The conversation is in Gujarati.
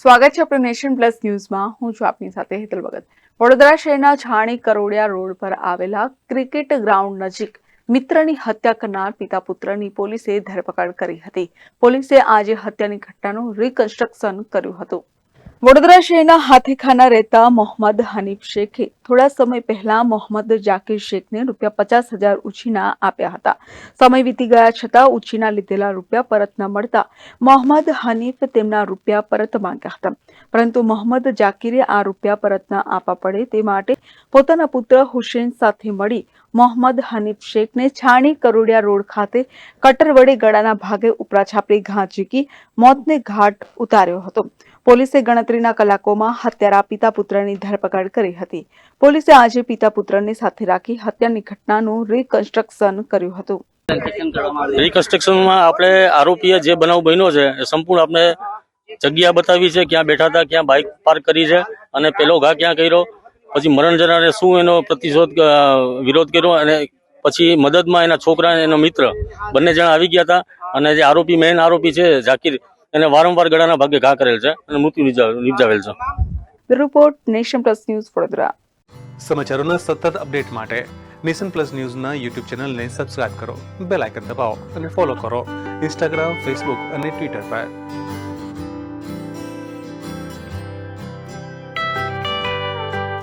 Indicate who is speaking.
Speaker 1: સ્વાગત છે આપણું નેશન પ્લસ ન્યૂઝમાં. હું છું આપની સાથે હેતલ ભગત. વડોદરા શહેરના છાણી કરોડિયા રોડ પર આવેલા ક્રિકેટ ગ્રાઉન્ડ નજીક મિત્રની હત્યા કરનાર પિતા પુત્રની પોલીસે ધરપકડ કરી હતી. પોલીસે આજે હત્યાની ઘટનાનું રિકન્સ્ટ્રક્શન કર્યું હતું. વડોદરા શહેરના હાથીખાના રહેતા મોહમ્મદ હનીફ શેખે થોડા સમય પહેલા મોહમ્મદ જાકીર શેખને રૂપિયા પચાસ હજાર ઉછીના આપ્યા હતા. સમય વીતી ગયા છતાં ઉછીના લીધેલા રૂપિયા પરત ન મળતા મોહમ્મદ હનીફ તેમના રૂપિયા પરત માંગ્યા હતા. પરંતુ મોહમ્મદ જાકીરે આ રૂપિયા પરત ન આપવા પડે તે માટે પોતાના પુત્ર હુસેન સાથે મળી મોહમ્મદ હનીફ શેખને છાણી કરોડિયા રોડ ખાતે કટર વડે ગળાના ભાગે ઉપરા છાપરી ઘા ઝીકી મોતને ઘાટ ઉતાર્યો હતો. પોલીસે ગણતરીના કલાકોમાં હત્યારા પિતા પુત્રની ધરપકડ કરી હતી. પોલીસે આજે પિતા પુત્રને સાથે રાખી હત્યાની ઘટનાનું રિકન્સ્ટ્રક્શન કર્યું હતું.
Speaker 2: રિકન્સ્ટ્રક્શનમાં આપણે આરોપીએ જે બનાવ બન્યો છે, એ સંપૂર્ણ આપણે જગ્યા બતાવી છે, ક્યાં બેઠા હતા, ક્યાં બાઇક પાર્ક કરી છે, અને પેલો ઘા ક્યાં કર્યો, પછી મરણ જનારે શું એનો પ્રતિશોધ વિરોધ કર્યો, અને પછી મદદમાં એના છોકરા એનો મિત્ર બંને જણા આવી ગયા હતા, અને જે આરોપી મેઇન આરોપી છે, ઝાકીર એને વારંવાર ગળાના ભાગે ઘા કરેલ છે અને મૃત્યુ નિપજા- નિપજાવેલ છે.
Speaker 1: Report Nation plus news Vadodara.
Speaker 3: સમાચારોના સતત અપડેટ માટે નેશન પ્લસ ન્યૂઝના યુટ્યુબ ચેનલને સબસ્ક્રાઇબ કરો બેલ આઇકન દબાવો અને ફોલો કરો. ઇન્સ્ટાગ્રામ ફેસબુક અને ટ્વિટર પર.